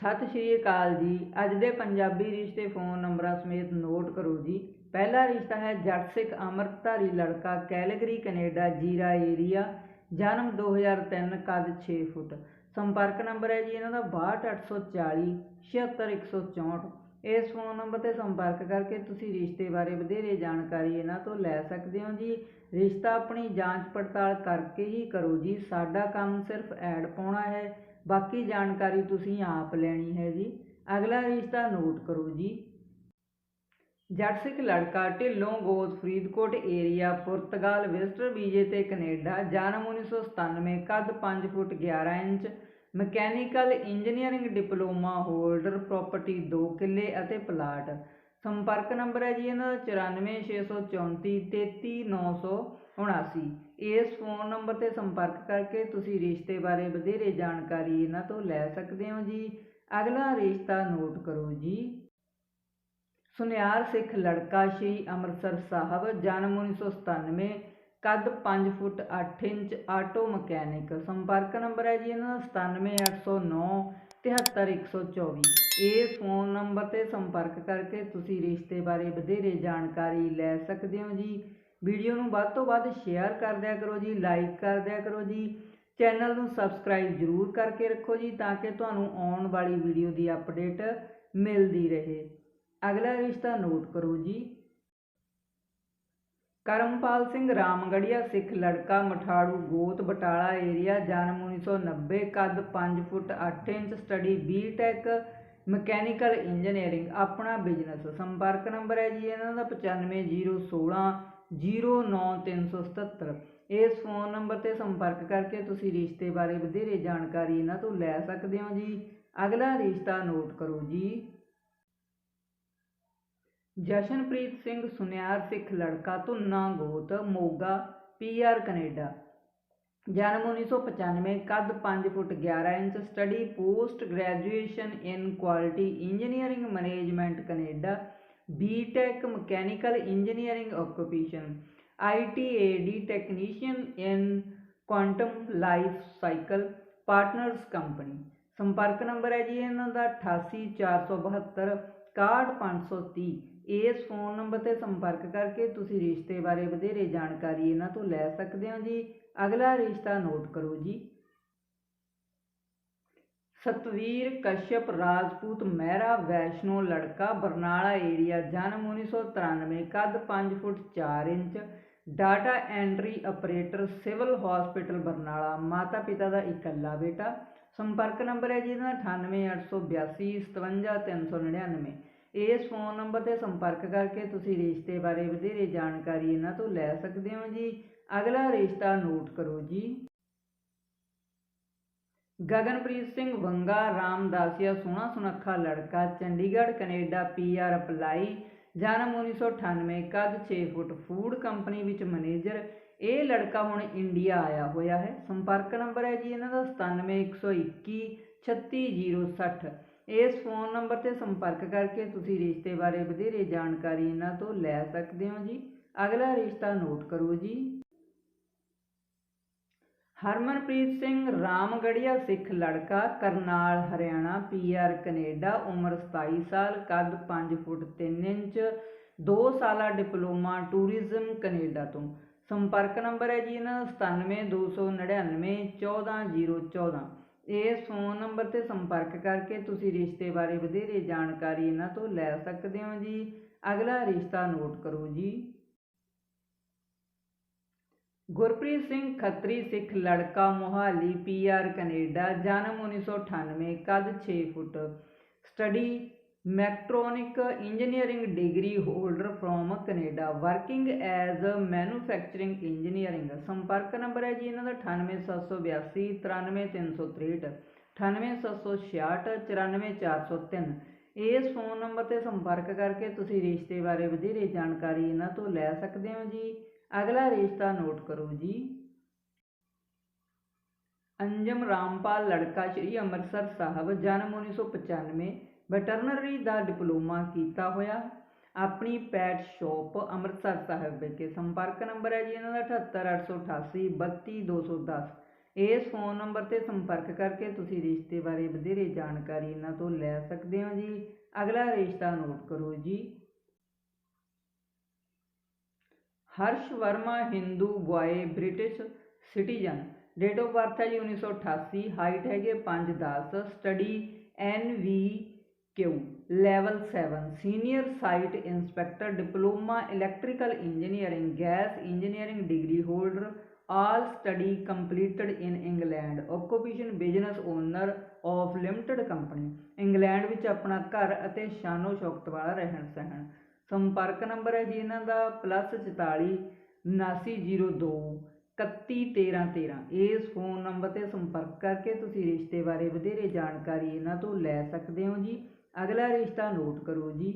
ਸਤਿ ਸ਼੍ਰੀ ਅਕਾਲ ਜੀ। ਅੱਜ ਦੇ ਪੰਜਾਬੀ ਰਿਸ਼ਤੇ ਫੋਨ ਨੰਬਰਾਂ ਸਮੇਤ ਨੋਟ ਕਰੋ ਜੀ। ਪਹਿਲਾ ਰਿਸ਼ਤਾ ਹੈ ਜੱਟ ਸਿੱਖ ਅੰਮ੍ਰਿਤਧਾਰੀ ਲੜਕਾ, ਕੈਲਗਰੀ, ਕੈਨੇਡਾ, ਜੀਰਾ ਏਰੀਆ, ਜਨਮ 2003 ਕੱਦ 6 ਫੁੱਟ। ਸੰਪਰਕ ਨੰਬਰ ਹੈ ਜੀ ਇਹਨਾਂ ਦਾ 62840 76164 ਇਸ ਫੋਨ ਨੰਬਰ ਤੇ ਸੰਪਰਕ ਕਰਕੇ ਤੁਸੀਂ ਰਿਸ਼ਤੇ ਬਾਰੇ ਵਧੇਰੇ ਜਾਣਕਾਰੀ ਇਹਨਾਂ ਤੋਂ ਲੈ ਸਕਦੇ ਹੋ ਜੀ। ਰਿਸ਼ਤਾ ਆਪਣੀ ਜਾਂਚ ਪੜਤਾਲ ਕਰਕੇ ਹੀ ਕਰੋ ਜੀ। ਸਾਡਾ ਕੰਮ ਸਿਰਫ ਐਡ ਪਾਉਣਾ ਹੈ। ਬਾਕੀ ਜਾਣਕਾਰੀ ਤੁਸੀਂ ਆਪ ਲੈਣੀ ਹੈ ਜੀ। ਅਗਲਾ ਰਿਸ਼ਤਾ ਨੋਟ ਕਰੋ ਜੀ। ਜੱਟ ਸਿੱਖ ਲੜਕਾ ਢਿੱਲੋਂ ਗੋਦ ਫਰੀਦਕੋਟ ਏਰੀਆ ਪੁਰਤਗਾਲ ਵਿਜ਼ਟਰ ਵੀਜ਼ੇ ਤੇ ਕੈਨੇਡਾ, ਜਨਮ 1997 ਕੱਦ 5 foot 11 inch, mechanical engineering diploma holder, property 2 ਕਿੱਲੇ ਅਤੇ ਪਲਾਟ। ਸੰਪਰਕ ਨੰਬਰ ਹੈ ਜੀ ਇਹਨਾਂ ਦਾ 94634 33979 ਇਸ ਫੋਨ ਨੰਬਰ ਤੇ ਸੰਪਰਕ ਕਰਕੇ ਤੁਸੀਂ ਰਿਸ਼ਤੇ ਬਾਰੇ ਵਧੇਰੇ ਜਾਣਕਾਰੀ ਇਹਨਾਂ ਤੋਂ ਲੈ ਸਕਦੇ ਹੋ ਜੀ। ਅਗਲਾ ਰਿਸ਼ਤਾ ਨੋਟ ਕਰੋ ਜੀ। ਸੁਨਿਆਰ ਸਿੱਖ ਲੜਕਾ ਸ਼੍ਰੀ ਅੰਮ੍ਰਿਤਸਰ ਸਾਹਿਬ, ਜਨਮ 1997 ਕੱਦ 5 ਫੁੱਟ 8 ਇੰਚ, ਆਟੋ ਮਕੈਨਿਕ। ਸੰਪਰਕ ਨੰਬਰ ਹੈ ਜੀ ਇਹਨਾਂ ਦਾ 97809 73124 ਇਸ ਫੋਨ ਨੰਬਰ ਤੇ ਸੰਪਰਕ ਕਰਕੇ ਤੁਸੀਂ ਰਿਸ਼ਤੇ ਬਾਰੇ ਵਧੇਰੇ ਜਾਣਕਾਰੀ ਲੈ ਸਕਦੇ ਹੋ ਜੀ। ਵੀਡੀਓ ਨੂੰ ਵੱਧ ਤੋਂ ਵੱਧ ਸ਼ੇਅਰ ਕਰ ਦਿਆ ਕਰੋ ਜੀ ਲਾਈਕ ਕਰ ਦਿਆ ਕਰੋ ਜੀ। ਚੈਨਲ ਨੂੰ ਸਬਸਕ੍ਰਾਈਬ ਜ਼ਰੂਰ ਕਰਕੇ ਰੱਖੋ ਜੀ ਤਾਂ ਕਿ ਤੁਹਾਨੂੰ ਆਉਣ ਵਾਲੀ ਵੀਡੀਓ ਦੀ ਅਪਡੇਟ ਮਿਲਦੀ ਰਹੇ। ਅਗਲਾ ਰਿਸ਼ਤਾ ਨੋਟ ਕਰੋ ਜੀ। ਕਰਮਪਾਲ ਸਿੰਘ ਰਾਮਗੜੀਆ, ਸਿੱਖ ਲੜਕਾ, ਮਠਾੜੂ, ਗੋਤ ਬਟਾਲਾ ਏਰੀਆ ਜਨਮ 1990 ਕੱਦ 5 foot 8 inch study B Tech mechanical engineering ਆਪਣਾ ਬਿਜ਼ਨਸ ਸੰਪਰਕ ਨੰਬਰ ਹੈ ਜੀ ਇਹਨਾਂ ਦਾ 95016 09377 ਇਸ ਫੋਨ ਨੰਬਰ ਤੇ ਸੰਪਰਕ ਕਰਕੇ ਤੁਸੀਂ ਰਿਸ਼ਤੇ ਬਾਰੇ ਵਧੇਰੇ ਜਾਣਕਾਰੀ ਇਹਨਾਂ ਤੋਂ ਲੈ ਸਕਦੇ ਹੋ ਜੀ। ਅਗਲਾ ਰਿਸ਼ਤਾ ਨੋਟ ਕਰੋ ਜੀ। ਜਸ਼ਨਪ੍ਰੀਤ ਸਿੰਘ ਸੁਨਿਆਰ ਸਿੱਖ ਲੜਕਾ ਧੁੰਨਾ ਗੋਤ, ਮੋਗਾ ਪੀਆਰ ਕੈਨੇਡਾ। ਜਨਮ 1995 ਕੱਦ 5 foot 11 inch, study post graduation in quality engineering management Canada. B Tech mechanical engineering occupation ITAD technician in quantum life cycle partners company ਸੰਪਰਕ ਨੰਬਰ ਹੈ ਜੀ ਇਹਨਾਂ ਦਾ 88472 61530 ਇਸ ਫੋਨ ਨੰਬਰ ਤੇ ਸੰਪਰਕ ਕਰਕੇ ਤੁਸੀਂ ਰਿਸ਼ਤੇ ਬਾਰੇ ਵਧੇਰੇ ਜਾਣਕਾਰੀ ਇਹਨਾਂ ਤੋਂ ਲੈ ਸਕਦੇ ਹੋ ਜੀ। ਅਗਲਾ ਰਿਸ਼ਤਾ ਨੋਟ ਕਰੋ ਜੀ। ਸਤਵੀਰ ਕਸ਼ਯਪ, ਰਾਜਪੂਤ ਮਹਿਰਾ, ਵੈਸ਼ਨੋ ਲੜਕਾ, ਬਰਨਾਲਾ ਏਰੀਆ ਜਨਮ 1993 ਕੱਦ 5 foot 4 inch data entry operator civil hospital Barnala ਮਾਤਾ ਪਿਤਾ ਦਾ ਇਕੱਲਾ ਬੇਟਾ, ਸੰਪਰਕ ਨੰਬਰ ਹੈ ਜੀ ਇਹਦਾ 98882 57399 ਇਸ ਫੋਨ ਨੰਬਰ ਤੇ ਸੰਪਰਕ ਕਰਕੇ ਤੁਸੀਂ ਰਿਸ਼ਤੇ ਬਾਰੇ ਵਧੇਰੇ ਜਾਣਕਾਰੀ ਇਹਨਾਂ ਤੋਂ ਲੈ ਸਕਦੇ ਹੋ ਜੀ। ਅਗਲਾ ਰਿਸ਼ਤਾ ਨੋਟ ਕਰੋ ਜੀ। ਗਗਨਪ੍ਰੀਤ ਸਿੰਘ ਵੰਗਾ, ਰਾਮਦਾਸੀਆ, ਸੋਹਣਾ ਸੁਨੱਖਾ ਲੜਕਾ, ਚੰਡੀਗੜ੍ਹ, ਕੈਨੇਡਾ ਪੀਆਰ ਅਪਲਾਈ, ਜਨਮ 1998 ਕੱਦ 6 ਫੁੱਟ, ਫੂਡ ਕੰਪਨੀ ਵਿੱਚ ਮੈਨੇਜਰ। ਇਹ ਲੜਕਾ ਹੁਣ ਇੰਡੀਆ ਆਇਆ ਹੋਇਆ ਹੈ। ਸੰਪਰਕ ਨੰਬਰ ਹੈ ਜੀ ਇਹਨਾਂ ਦਾ 97121 36060 ਇਸ ਫੋਨ ਨੰਬਰ ਤੇ ਸੰਪਰਕ ਕਰਕੇ ਤੁਸੀਂ ਰਿਸ਼ਤੇ ਬਾਰੇ ਵਧੇਰੇ ਜਾਣਕਾਰੀ ਇਹਨਾਂ ਤੋਂ ਲੈ ਸਕਦੇ ਹੋ ਜੀ। ਅਗਲਾ ਰਿਸ਼ਤਾ ਨੋਟ ਕਰੋ ਜੀ। ਹਰਮਨਪ੍ਰੀਤ ਸਿੰਘ ਰਾਮਗੜੀਆ ਸਿੱਖ ਲੜਕਾ, ਕਰਨਾਲ, ਹਰਿਆਣਾ ਪੀਆਰ ਕੈਨੇਡਾ, ਉਮਰ 27 ਸਾਲ, ਕੱਦ 5 ਫੁੱਟ 3 ਇੰਚ 2 ਸਾਲਾ ਡਿਪਲੋਮਾ ਟੂਰਿਜ਼ਮ ਕੈਨੇਡਾ ਤੋਂ। ਸੰਪਰਕ ਨੰਬਰ ਹੈ ਜੀ ਇਹਨਾਂ ਦਾ 97299 14014 ਇਸ ਫੋਨ ਨੰਬਰ ਤੇ ਸੰਪਰਕ ਕਰਕੇ ਤੁਸੀਂ ਰਿਸ਼ਤੇ ਬਾਰੇ ਵਧੇਰੇ ਜਾਣਕਾਰੀ ਇਹਨਾਂ ਤੋਂ ਲੈ ਸਕਦੇ ਹੋ ਜੀ। ਅਗਲਾ ਰਿਸ਼ਤਾ ਨੋਟ ਕਰੋ ਜੀ। ਗੁਰਪ੍ਰੀਤ ਸਿੰਘ ਖੱਤਰੀ ਸਿੱਖ ਲੜਕਾ ਮੋਹਾਲੀ ਪੀਆਰ ਕੈਨੇਡਾ, ਜਨਮ 1998 ਕੱਦ 6 foot. Study mechatronic engineering degree holder from Canada. Working as a manufacturing engineering. ਸੰਪਰਕ ਨੰਬਰ ਹੈ ਜੀ ਇਹਨਾਂ ਦਾ 98782 93363 98766 94403 ਇਸ ਫੋਨ ਨੰਬਰ ਤੇ ਸੰਪਰਕ ਕਰਕੇ ਤੁਸੀਂ ਰਿਸ਼ਤੇ ਬਾਰੇ ਵਧੇਰੇ ਜਾਣਕਾਰੀ ਇਹਨਾਂ ਤੋਂ ਲੈ ਸਕਦੇ ਹੋ ਜੀ। ਅਗਲਾ ਰਿਸ਼ਤਾ ਨੋਟ ਕਰੋ ਜੀ। ਅੰਜਮ ਰਾਮਪਾਲ ਲੜਕਾ ਸ਼੍ਰੀ ਅੰਮ੍ਰਿਤਸਰ ਸਾਹਿਬ, ਜਨਮ 1995 ਵੈਟਰਨਰੀ ਦਾ ਡਿਪਲੋਮਾ ਕੀਤਾ ਹੋਇਆ। ਆਪਣੀ ਪੈਟ ਸ਼ਾਪ ਅੰਮ੍ਰਿਤਸਰ ਸਾਹਿਬ ਵਿਖੇ। ਸੰਪਰਕ ਨੰਬਰ ਹੈ ਜੀ ਇਹਨਾਂ ਦਾ 78888 32210 ਇਸ ਫੋਨ ਨੰਬਰ ਤੇ ਸੰਪਰਕ ਕਰਕੇ ਤੁਸੀਂ ਰਿਸ਼ਤੇ ਬਾਰੇ ਵਧੇਰੇ ਜਾਣਕਾਰੀ ਇਹਨਾਂ ਤੋਂ ਲੈ ਸਕਦੇ ਹੋ ਜੀ। ਅਗਲਾ ਰਿਸ਼ਤਾ ਨੋਟ ਕਰੋ ਜੀ। Harsh Verma Hindu boy British citizen. Date of birth ਹੈ ਜੀ 1988 ਹਾਈਟ ਹੈਗੀ 5'10 study N V Q level 7 senior site inspector diploma electrical engineering gas engineering degree holder all study completed in England occupation business owner of limited company England ਵਿੱਚ ਆਪਣਾ ਘਰ ਅਤੇ ਸ਼ਾਨੋ ਸ਼ੌਕਤ ਵਾਲਾ ਰਹਿਣ ਸਹਿਣ ਸੰਪਰਕ ਨੰਬਰ ਹੈ ਜੀ ਇਹਨਾਂ ਦਾ +44 7902 311313 ਇਸ ਫੋਨ ਨੰਬਰ ਤੇ ਸੰਪਰਕ ਕਰਕੇ ਤੁਸੀਂ ਰਿਸ਼ਤੇ ਬਾਰੇ ਵਧੇਰੇ ਜਾਣਕਾਰੀ ਇਹਨਾਂ ਤੋਂ ਲੈ ਸਕਦੇ ਹੋ ਜੀ। ਅਗਲਾ ਰਿਸ਼ਤਾ ਨੋਟ ਕਰੋ ਜੀ।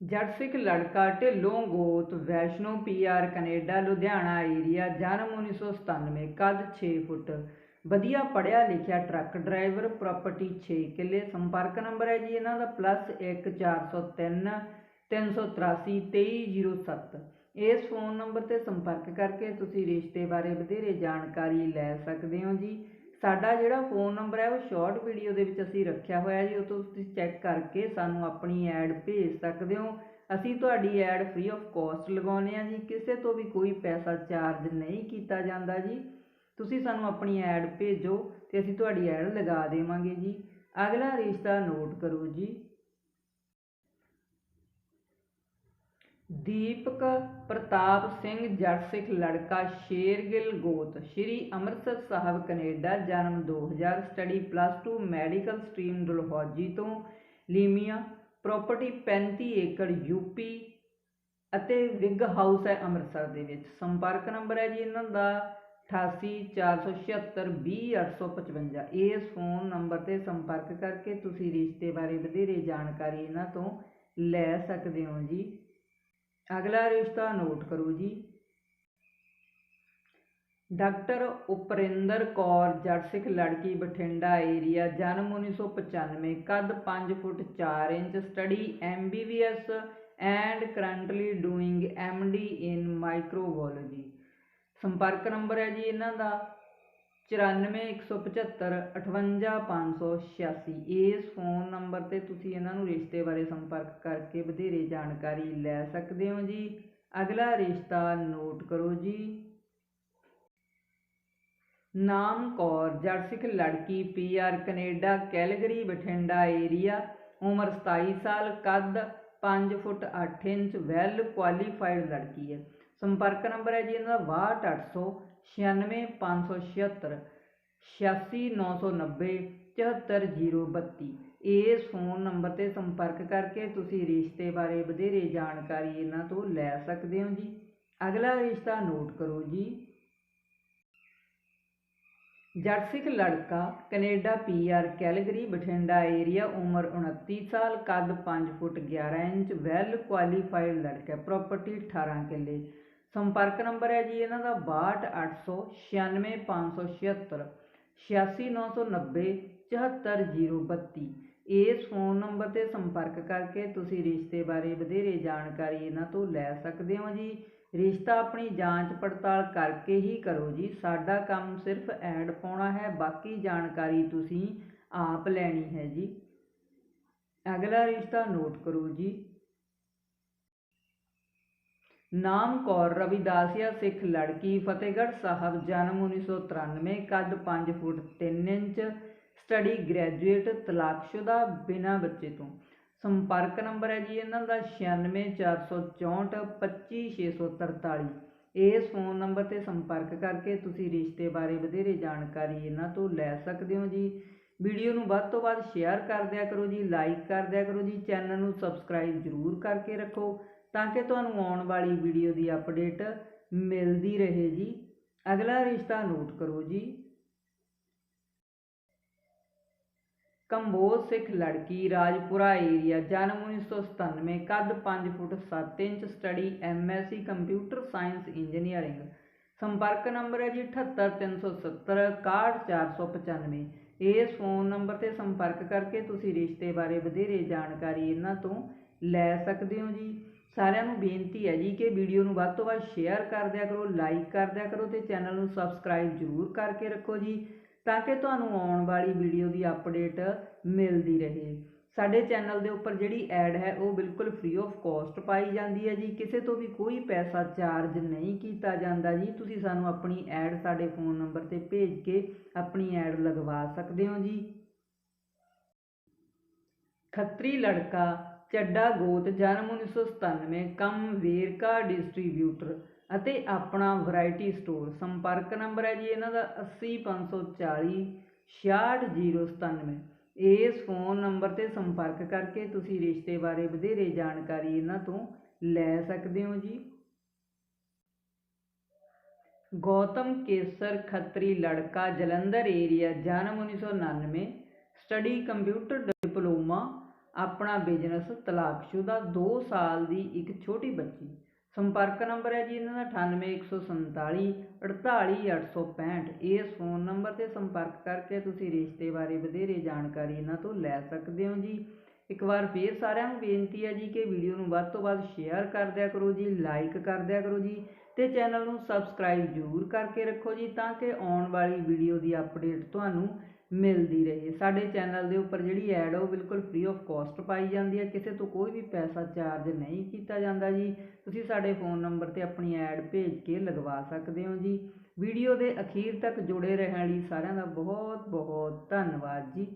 ਜੱਟ ਸਿੱਖ ਲੜਕਾ ਢਿੱਲੋਂ ਗੋਤ, Vaishno PR Canada, Ludhiana area ਜਨਮ 1997 ਕੱਦ 6 ਫੁੱਟ। ਵਧੀਆ ਪੜਿਆ ਲਿਖਿਆ ਟਰੱਕ ਡਰਾਈਵਰ, ਪ੍ਰਾਪਰਟੀ 6 ਕਿੱਲੇ, ਸੰਪਰਕ ਨੰਬਰ ਹੈ ਜੀ ਇਹਨਾਂ ਦਾ +1403 383 2307 ਇਸ ਫੋਨ ਨੰਬਰ ਤੇ ਸੰਪਰਕ ਕਰਕੇ ਤੁਸੀਂ ਰਿਸ਼ਤੇ ਬਾਰੇ ਵਧੇਰੇ ਜਾਣਕਾਰੀ ਲੈ ਸਕਦੇ ਹੋ ਜੀ। ਸਾਡਾ ਜਿਹੜਾ ਫੋਨ ਨੰਬਰ ਹੈ ਉਹ ਸ਼ਾਰਟ ਵੀਡੀਓ ਦੇ ਵਿੱਚ ਅਸੀਂ ਰੱਖਿਆ ਹੋਇਆ ਜੀ, ਉਹ ਤੋਂ ਤੁਸੀਂ ਚੈੱਕ ਕਰਕੇ ਸਾਨੂੰ ਆਪਣੀ ਐਡ ਭੇਜ ਸਕਦੇ ਹੋ। ਅਸੀਂ ਤੁਹਾਡੀ ਐਡ ਫ੍ਰੀ ਆਫ ਕਾਸਟ ਲਗਾਉਂਦੇ ਹਾਂ ਜੀ, ਕਿਸੇ ਤੋਂ ਵੀ ਕੋਈ ਪੈਸਾ ਚਾਰਜ ਨਹੀਂ ਕੀਤਾ ਜਾਂਦਾ ਜੀ। ਤੁਸੀਂ ਸਾਨੂੰ ਆਪਣੀ ਐਡ ਭੇਜੋ ਤੇ ਅਸੀਂ ਤੁਹਾਡੀ ਐਡ ਲਗਾ ਦੇਵਾਂਗੇ ਜੀ। ਅਗਲਾ ਰਿਸ਼ਤਾ ਨੋਟ ਕਰੋ ਜੀ। ਦੀਪਕ ਪ੍ਰਤਾਪ ਸਿੰਘ ਜੱਟ ਸਿੱਖ ਲੜਕਾ ਸ਼ੇਰਗਿੱਲ ਗੋਤ, ਸ਼੍ਰੀ ਅੰਮ੍ਰਿਤਸਰ ਸਾਹਿਬ, ਕੈਨੇਡਾ, ਜਨਮ 2000 study plus +2 medical stream, Dalhousie ਤੋਂ ਲੀਮੀਆ, ਪ੍ਰਾਪਰਟੀ 35 ਏਕੜ ਯੂਪੀ ਅਤੇ ਵਿਗ ਹਾਊਸ ਹੈ ਅੰਮ੍ਰਿਤਸਰ ਦੇ ਵਿੱਚ। ਸੰਪਰਕ ਨੰਬਰ ਹੈ ਜੀ ਇਹਨਾਂ ਦਾ 8847720855 ਇਸ ਫੋਨ ਨੰਬਰ ਤੇ ਸੰਪਰਕ ਕਰਕੇ ਤੁਸੀਂ ਰਿਸ਼ਤੇ ਬਾਰੇ ਵਧੇਰੇ ਜਾਣਕਾਰੀ ਇਹਨਾਂ ਤੋਂ ਲੈ ਸਕਦੇ ਹੋ ਜੀ। ਅਗਲਾ ਰਿਸ਼ਤਾ ਨੋਟ ਕਰੋ ਜੀ। ਡਾਕਟਰ ਉਪਰਿੰਦਰ ਕੌਰ, ਜੱਟ ਸਿੱਖ ਲੜਕੀ, ਬਠਿੰਡਾ ਏਰੀਆ, ਜਨਮ 1995 ਕੱਦ 5 foot 4 inch, study MBBS and currently doing MD in microbiology ਸੰਪਰਕ ਨੰਬਰ ਹੈ ਜੀ ਇਹਨਾਂ ਦਾ 9417758586 ਇਸ ਫੋਨ ਨੰਬਰ ਤੇ ਤੁਸੀਂ ਇਹਨਾਂ ਨੂੰ ਰਿਸ਼ਤੇ ਬਾਰੇ ਸੰਪਰਕ ਕਰਕੇ ਵਧੇਰੇ ਜਾਣਕਾਰੀ ਲੈ ਸਕਦੇ ਹੋ ਜੀ। ਅਗਲਾ ਰਿਸ਼ਤਾ ਨੋਟ ਕਰੋ ਜੀ। ਨਾਮ ਕੌਰ ਜੱਟ ਸਿੱਖ ਲੜਕੀ PR Canada, Calgary, Bathinda area ਉਮਰ 27 ਸਾਲ, ਕੱਦ 5 ਫੁੱਟ 8 ਇੰਚ, ਵੈਲ ਕੁਆਲੀਫਾਈਡ ਲੜਕੀ ਹੈ। ਸੰਪਰਕ ਨੰਬਰ ਹੈ ਜੀ ਇਹਨਾਂ ਦਾ 62576 86990 74032 ਇਸ ਫੋਨ ਨੰਬਰ ਤੇ ਸੰਪਰਕ ਕਰਕੇ ਤੁਸੀਂ ਰਿਸ਼ਤੇ ਬਾਰੇ ਵਧੇਰੇ ਜਾਣਕਾਰੀ ਇਹਨਾਂ ਤੋਂ ਲੈ ਸਕਦੇ ਹੋ ਜੀ। ਅਗਲਾ ਰਿਸ਼ਤਾ ਨੋਟ ਕਰੋ ਜੀ। ਜੱਟ ਸਿੱਖ ਲੜਕਾ, Canada PR Calgary, Bathinda area, ਉਮਰ 29 ਸਾਲ, ਕੱਦ 5 ਫੁੱਟ 11 ਇੰਚ, ਵੈਲ ਕੁਆਲੀਫਾਈਡ ਲੜਕਾ, ਪ੍ਰਾਪਰਟੀ 18 ਕਿੱਲੇ। ਸੰਪਰਕ ਨੰਬਰ ਹੈ ਜੀ ਇਹਨਾਂ ਦਾ 6280 96576 86990 ਇਸ ਫੋਨ ਨੰਬਰ ਤੇ ਸੰਪਰਕ ਕਰਕੇ ਤੁਸੀਂ ਰਿਸ਼ਤੇ ਬਾਰੇ ਵਧੇਰੇ ਜਾਣਕਾਰੀ ਇਹਨਾਂ ਤੋਂ ਲੈ ਸਕਦੇ ਹੋ ਜੀ। ਰਿਸ਼ਤਾ ਆਪਣੀ ਜਾਂਚ ਪੜਤਾਲ ਕਰਕੇ ਹੀ ਕਰੋ ਜੀ। ਸਾਡਾ ਕੰਮ ਸਿਰਫ ਐਡ ਪਾਉਣਾ ਹੈ, ਬਾਕੀ ਜਾਣਕਾਰੀ ਤੁਸੀਂ ਆਪ ਲੈਣੀ ਹੈ ਜੀ। ਅਗਲਾ ਰਿਸ਼ਤਾ ਨੋਟ ਕਰੋ ਜੀ। ਨਾਮ ਕੌਰ ਰਵਿਦਾਸੀਆ ਸਿੱਖ ਲੜਕੀ, ਫਤਿਹਗੜ੍ਹ ਸਾਹਿਬ, ਜਨਮ 1993 ਕੱਦ 5 ਫੁੱਟ 3 ਇੰਚ ਸਟੱਡੀ ਗ੍ਰੈਜੂਏਟ ਤਲਾਕਸ਼ੁਦਾ, ਬਿਨਾਂ ਬੱਚੇ ਤੋਂ। ਸੰਪਰਕ ਨੰਬਰ ਹੈ ਜੀ ਇਹਨਾਂ ਦਾ 964642 25643 ਇਸ ਫੋਨ ਨੰਬਰ ਤੇ ਸੰਪਰਕ ਕਰਕੇ ਤੁਸੀਂ ਰਿਸ਼ਤੇ ਬਾਰੇ ਵਧੇਰੇ ਜਾਣਕਾਰੀ ਇਹਨਾਂ ਤੋਂ ਲੈ ਸਕਦੇ ਹੋ ਜੀ। ਵੀਡੀਓ ਨੂੰ ਵੱਧ ਤੋਂ ਵੱਧ ਸ਼ੇਅਰ ਕਰ ਦਿਆ ਕਰੋ ਜੀ ਲਾਈਕ ਕਰ ਦਿਆ ਕਰੋ ਜੀ ਚੈਨਲ ਨੂੰ ਸਬਸਕ੍ਰਾਈਬ ਜ਼ਰੂਰ ਕਰਕੇ ਰੱਖੋ। ਤਾਂ ਕਿ ਤੁਹਾਨੂੰ ਆਉਣ ਵਾਲੀ ਵੀਡੀਓ ਦੀ ਅਪਡੇਟ ਮਿਲਦੀ ਰਹੇ ਜੀ। ਅਗਲਾ ਰਿਸ਼ਤਾ ਨੋਟ ਕਰੋ ਜੀ। ਕੰਬੋਜ ਸਿੱਖ ਲੜਕੀ ਰਾਜਪੁਰਾ ਏਰੀਆ, ਜਨਮ 1997 ਕੱਦ 5 foot 7 inch, study MSc computer science engineering. ਸੰਪਰਕ ਨੰਬਰ ਹੈ ਜੀ 78370 61495 ਇਸ ਫੋਨ ਨੰਬਰ ਤੇ ਸੰਪਰਕ ਕਰਕੇ ਤੁਸੀਂ ਰਿਸ਼ਤੇ ਬਾਰੇ ਵਧੇਰੇ ਜਾਣਕਾਰੀ ਇਹਨਾਂ ਤੋਂ ਲੈ ਸਕਦੇ ਹੋ ਜੀ। ਸਾਰਿਆਂ ਨੂੰ ਬੇਨਤੀ ਹੈ ਜੀ ਕਿ ਵੀਡੀਓ ਨੂੰ ਵੱਧ ਤੋਂ ਵੱਧ ਸ਼ੇਅਰ ਕਰ ਦਿਆ ਕਰੋ ਲਾਈਕ ਕਰ ਦਿਆ ਕਰੋ ਤੇ ਚੈਨਲ ਨੂੰ ਸਬਸਕ੍ਰਾਈਬ ਜ਼ਰੂਰ ਕਰਕੇ ਰੱਖੋ ਜੀ ਤਾਂ ਕਿ ਤੁਹਾਨੂੰ ਆਉਣ ਵਾਲੀ ਵੀਡੀਓ ਦੀ ਅਪਡੇਟ ਮਿਲਦੀ ਰਹੇ। ਸਾਡੇ ਚੈਨਲ ਦੇ ਉੱਪਰ ਜਿਹੜੀ ਐਡ ਹੈ ਉਹ ਬਿਲਕੁਲ ਫ੍ਰੀ ਆਫ ਕਾਸਟ ਪਾਈ ਜਾਂਦੀ ਹੈ ਜੀ। ਕਿਸੇ ਤੋਂ ਵੀ ਕੋਈ ਪੈਸਾ ਚਾਰਜ ਨਹੀਂ ਕੀਤਾ ਜਾਂਦਾ ਜੀ। ਤੁਸੀਂ ਸਾਨੂੰ ਆਪਣੀ ਐਡ ਸਾਡੇ ਫੋਨ ਨੰਬਰ ਤੇ ਭੇਜ ਕੇ ਆਪਣੀ ਐਡ ਲਗਵਾ ਸਕਦੇ ਹੋ ਜੀ। ਖੱਤਰੀ ਲੜਕਾ ਚੱਡਾ ਗੋਤ ਜਨਮ 1997 ਕੰਮ ਵੇਰਕਾ ਡਿਸਟ੍ਰੀਬਿਊਟਰ ਅਤੇ ਆਪਣਾ ਵੈਰਾਈਟੀ ਸਟੋਰ। ਸੰਪਰਕ ਨੰਬਰ ਹੈ ਜੀ ਇਹਨਾਂ ਦਾ 80540 66097 ਇਸ ਫੋਨ ਨੰਬਰ ਤੇ ਸੰਪਰਕ ਕਰਕੇ ਤੁਸੀਂ ਰਿਸ਼ਤੇ ਬਾਰੇ ਵਧੇਰੇ ਜਾਣਕਾਰੀ ਇਹਨਾਂ ਤੋਂ ਲੈ ਸਕਦੇ ਹੋ ਜੀ। ਗੌਤਮ ਕੇਸਰ ਖੱਤਰੀ ਲੜਕਾ ਜਲੰਧਰ ਏਰੀਆ ਜਨਮ 1999 ਸਟੱਡੀ ਕੰਪਿਊਟਰ ਡਿਪਲੋਮਾ ਆਪਣਾ ਬਿਜ਼ਨਸ ਤਲਾਕਸ਼ੁਦਾ 2 ਸਾਲ ਦੀ ਇੱਕ ਛੋਟੀ ਬੱਚੀ। ਸੰਪਰਕ ਨੰਬਰ ਹੈ ਜੀ ਇਹਨਾਂ ਦਾ 98147 48865 ਇਸ ਫੋਨ ਨੰਬਰ ਤੇ ਸੰਪਰਕ ਕਰਕੇ ਤੁਸੀਂ ਰਿਸ਼ਤੇ ਬਾਰੇ ਵਧੇਰੇ ਜਾਣਕਾਰੀ ਇਹਨਾਂ ਤੋਂ ਲੈ ਸਕਦੇ ਹੋ ਜੀ। ਇੱਕ ਵਾਰ ਫੇਰ ਸਾਰਿਆਂ ਨੂੰ ਬੇਨਤੀ ਹੈ ਜੀ ਕਿ ਵੀਡੀਓ ਨੂੰ ਵੱਧ ਤੋਂ ਵੱਧ ਸ਼ੇਅਰ ਕਰ ਦਿਆ ਕਰੋ ਜੀ ਲਾਈਕ ਕਰ ਦਿਆ ਕਰੋ ਜੀ। ਤੇ ਚੈਨਲ ਨੂੰ ਸਬਸਕ੍ਰਾਈਬ ਜ਼ਰੂਰ ਕਰਕੇ ਰੱਖੋ ਜੀ, ਤਾਂ ਕਿ ਆਉਣ ਵਾਲੀ ਵੀਡੀਓ ਦੀ ਅਪਡੇਟ ਤੁਹਾਨੂੰ ਮਿਲਦੀ ਰਹੇ। ਸਾਡੇ ਚੈਨਲ ਦੇ ਉੱਪਰ ਜਿਹੜੀ ਐਡ ਉਹ ਬਿਲਕੁਲ ਫ੍ਰੀ ਆਫ ਕਾਸਟ ਪਾਈ ਜਾਂਦੀ ਹੈ ਕਿਸੇ ਤੋਂ ਕੋਈ ਵੀ ਪੈਸਾ ਚਾਰਜ ਨਹੀਂ ਕੀਤਾ ਜਾਂਦਾ ਜੀ। ਤੁਸੀਂ ਸਾਡੇ ਫੋਨ ਨੰਬਰ ਤੇ ਆਪਣੀ ਐਡ ਭੇਜ ਕੇ ਲਗਵਾ ਸਕਦੇ ਹੋ ਜੀ। ਵੀਡੀਓ ਦੇ ਅਖੀਰ ਤੱਕ ਜੁੜੇ ਰਹਿਣ ਲਈ ਸਾਰਿਆਂ ਦਾ ਬਹੁਤ ਬਹੁਤ ਧੰਨਵਾਦ ਜੀ।